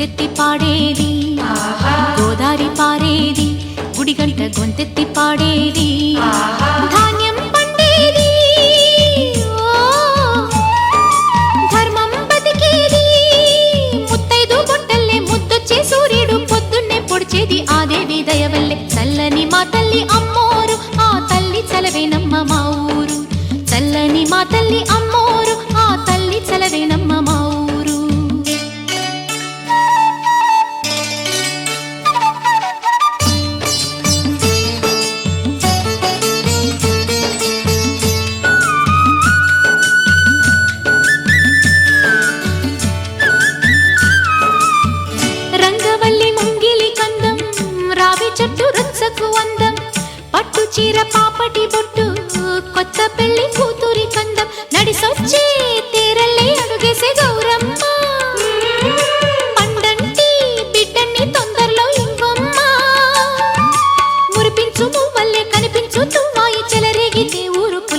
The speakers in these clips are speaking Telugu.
గొంతెత్తి పాడేది. గోదారి పారేది. గుడిగంట గొంతెత్తి పాడేది.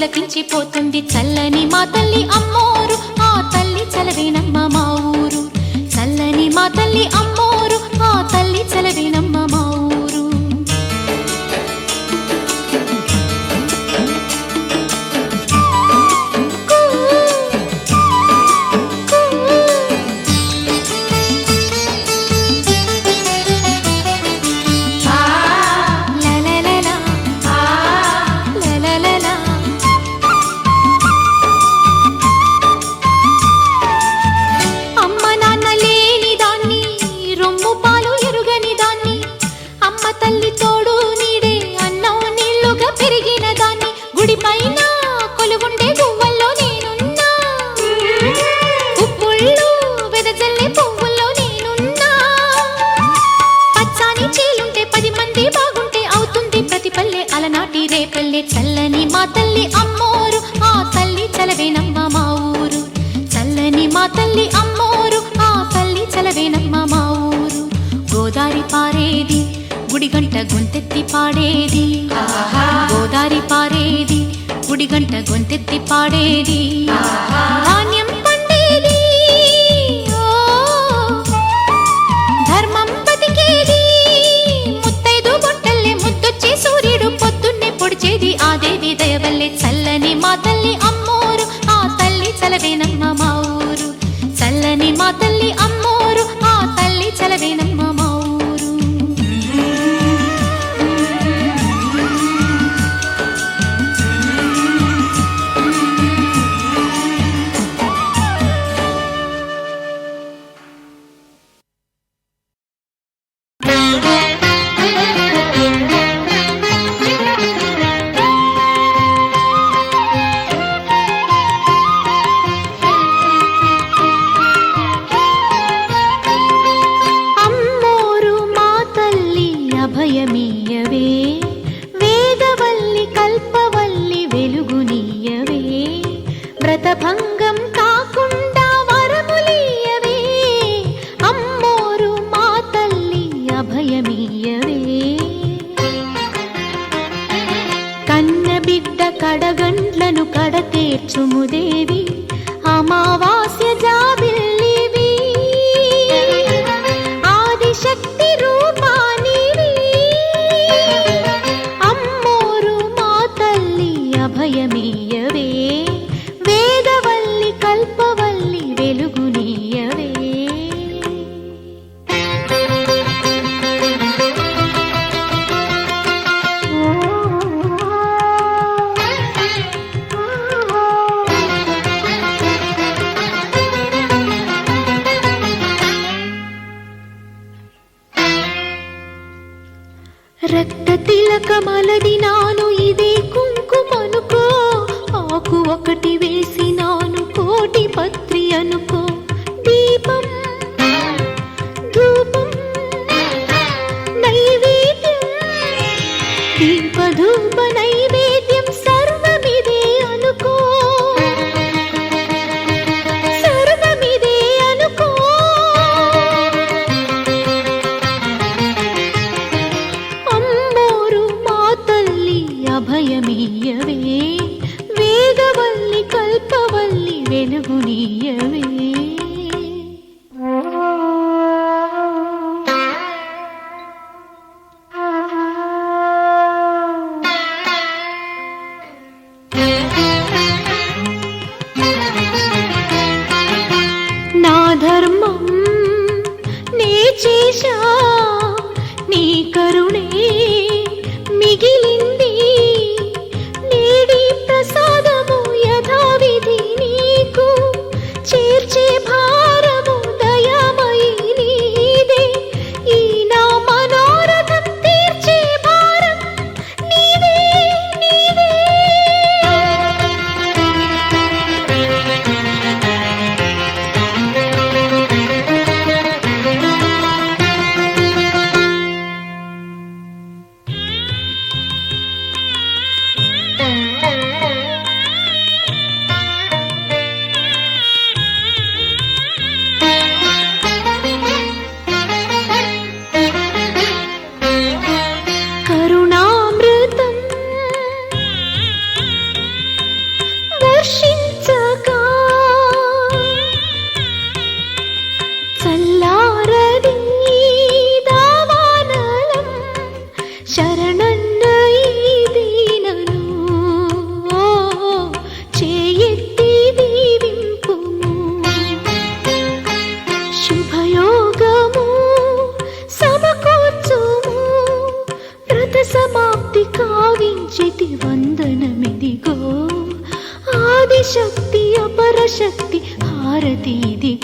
పులకించిపోతుంది చల్లని మా తల్లి అమ్మోరు. ఆ తల్లి చలవేనమ్మ మా ఊరు. చల్లని మా తల్లి అమ్మ ఉంటే బాగుంటే అవుతుంది. ప్రతి పల్లె అలనాటి రేపల్లె చల్లని మా తల్లి అమ్మోరు. ఆ తల్లి చలవేనమ్మ మా ఊరు. చల్లని మా తల్లి అమ్మోరు. ఆ తల్లి చలవేనమ్మ మా ఊరు. గోదారి పారేది గుడిగంట గొంతెత్తి పాడేది. గోదారి పారేది గుడిగంట గొంతెత్తి పాడేది. ధాన్యం అభయమియ్యవే కన్న బిడ్డ కడగండ్లను కడతీర్చుముదేవి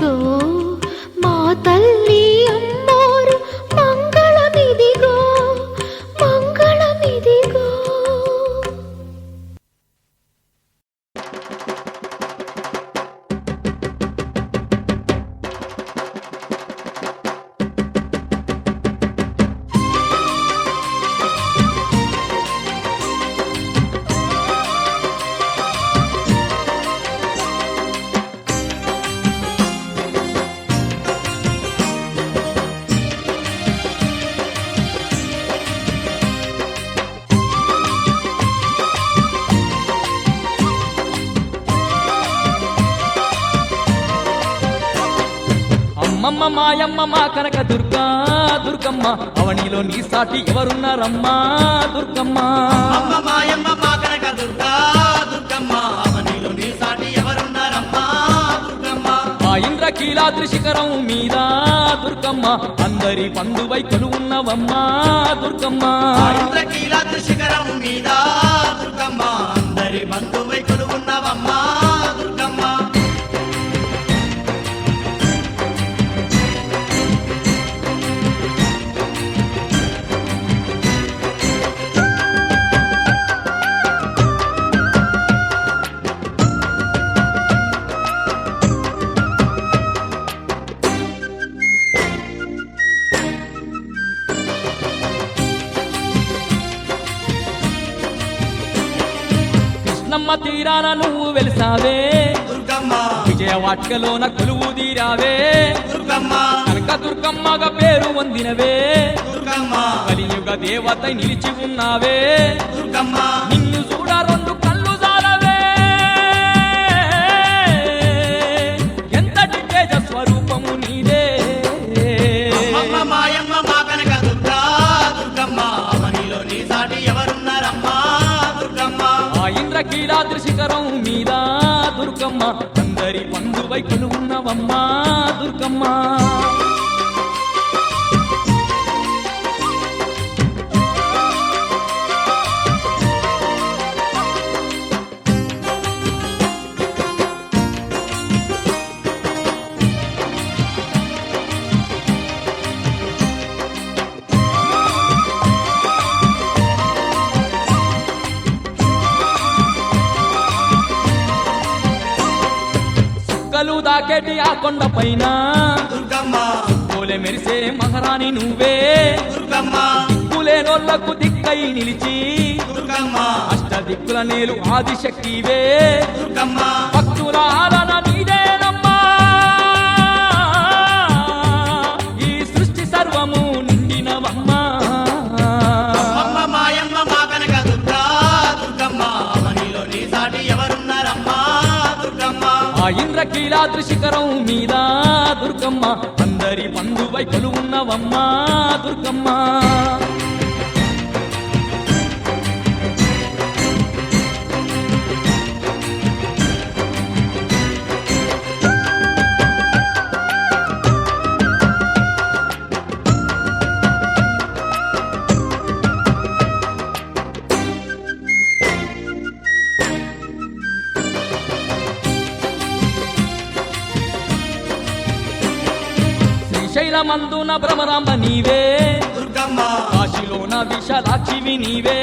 Oh. మాయమ్మ మా కనక దుర్గా దుర్గమ్మ. అవనిలో నీ సాటి ఎవరున్నారమ్మా దుర్గమ్మ. మాయమ్మ మా కనక దుర్గా దుర్గమ్మ. అవనిలో నీ సాటి ఎవరున్నారమ్మా దుర్గమ్మ. ఆ ఇంద్రకీలాద్రి శిఖరం మీద దుర్గమ్మ. అందరి పండువై కొలువున్నవమ్మా దుర్గమ్మ. ఇంద్రకీలాద్రి శిఖరం మీద దుర్గమ్మ. అందరి బంధువై కొలువున్నవమ్మా తీరాన నువ్వు వెలిసావే. దుర్గమ్మ. విజయవాటికలోన కొలువు తీరావే. దుర్గమ్మ. కనక దుర్గమ్మగా పేరు పొందినవే దుర్గమ్మ. కలియుగ దేవత నిలిచి ఉన్నావే. దుర్గమ్మ. ఆ శిఖరం మీద దుర్గమ్మ. అందరి పండువై కొలువున్నవమ్మా దుర్గమ్మ. దాకేటి ఆ కొండ పైన దుర్గమ్మ. పోలే మెరిసే మహారాణి నువ్వే. దిక్కులేనోళ్ళకు దిక్కై నిలిచి దుర్గమ్మ. అష్ట దిక్కుల నేలు ఆదిశక్తివే. భక్తుల ఆలన ఇంద్రకీలాద్రి శిఖరం మీద దుర్గమ్మ. అందరి పండువై కొలువున్నవమ్మా దుర్గమ్మ. శ్రీశైలమందున భ్రమరాంబ నీవే. దుర్గమ్మ. కాశీలోన విశాలాక్షివి నీవే.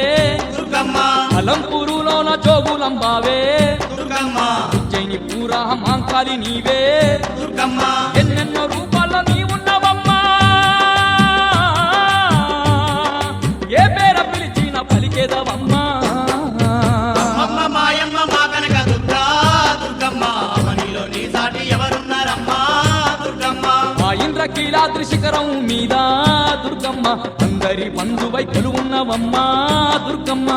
దుర్గమ్మ. అలంపూరులోన జోగులంబావే. దుర్గమ్మ. ఉజ్జయిని పూరా మాంకాలి నీవే. దుర్గమ్మ. ఎన్నెన్నో రూపాల్లో ఇంద్రకీలాద్రి శిఖరం మీద దుర్గమ్మ. అందరి బంధువై కొలువున్నవమ్మా దుర్గమ్మ.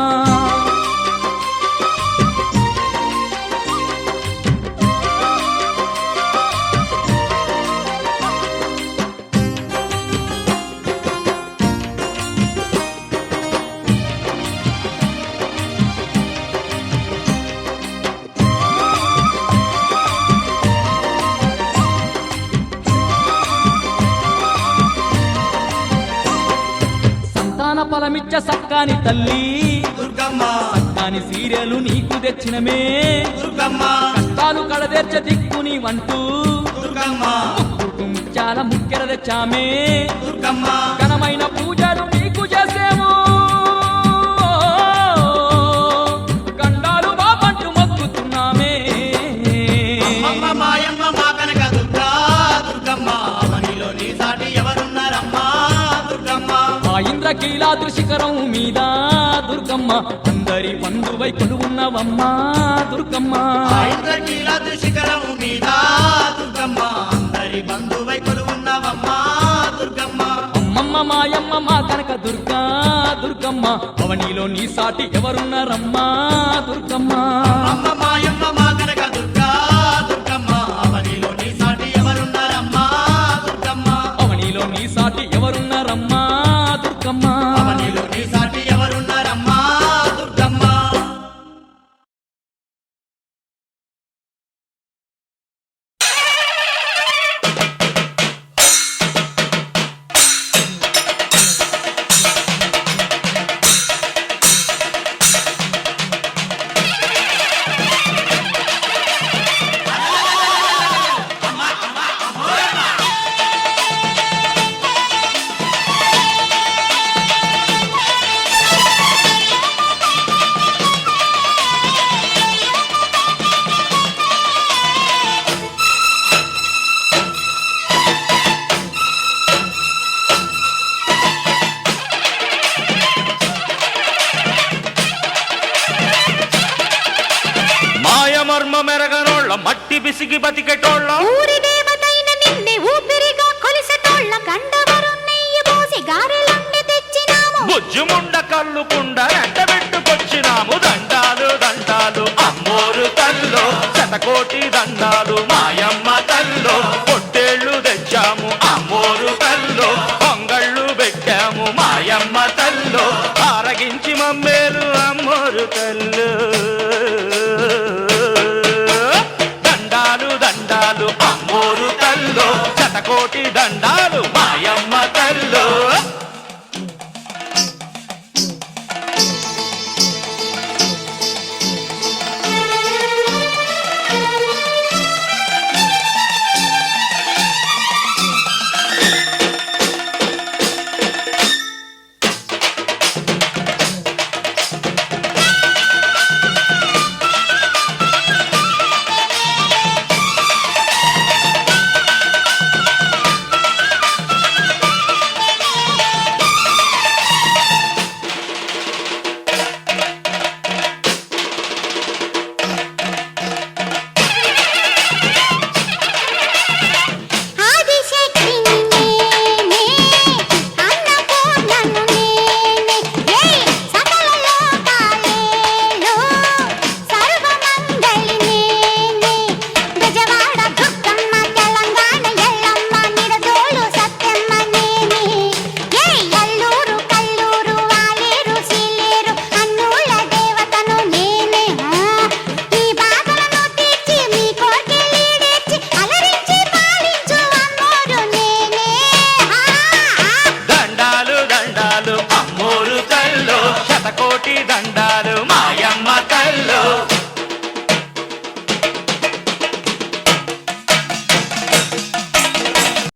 ఫలమిచ్చ సక్కాని తల్లి. దుర్గమ్మ. సక్కాని సీరియలు నీకు తెచ్చినమే. దుర్గమ్మ. కష్టాలు కడదేర్చ దిక్కు వంటూ దుర్గమ్మ. ముక్కెర తెచ్చామే. దుర్గమ్మ. ఘనమైన పూజలు ఆ ఇంద్రకీలాద్రి శిఖరం మీద దుర్గమ్మ. అందరి బంధువై కొలువున్నవమ్మా దుర్గమ్మ. ఇంద్రకీలాద్రి శిఖరము మీద దుర్గమ్మ. అందరి బంధువై కొలువున్నావమ్మా దుర్గమ్మ. అమ్మమ్మ మాయమ్మ మా కనక దుర్గా దుర్గమ్మ. అవనిలో నీ సాటి ఎవరున్నారమ్మా దుర్గమ్మ. అమ్మ మాయమ్మ మా కనక దుర్గా దుర్గమ్మ. అవనిలో నీ సాటి ఎవరున్నారమ్మా దుర్గమ్మ. అవనిలో నీ సాటి ఎవరున్నారమ్మా బుజ్జుముండ కల్లుకుండ ఎండబెట్టుకొచ్చినాము దండాలు దండాలు అమ్మోరు తల్లో శతకోటి దండాలు మాయమ్మ తల్లో పొట్టేళ్ళు తెచ్చాము. అమ్మోరు తల్లో పొంగళ్ళు పెట్టాము. మాయమ్మ తల్లో ఆరగించి మమ్మేలు అమ్మోరు తల్లు. దండాలు దండాలు అమ్మోరు తల్లో శతకోటి దండాలు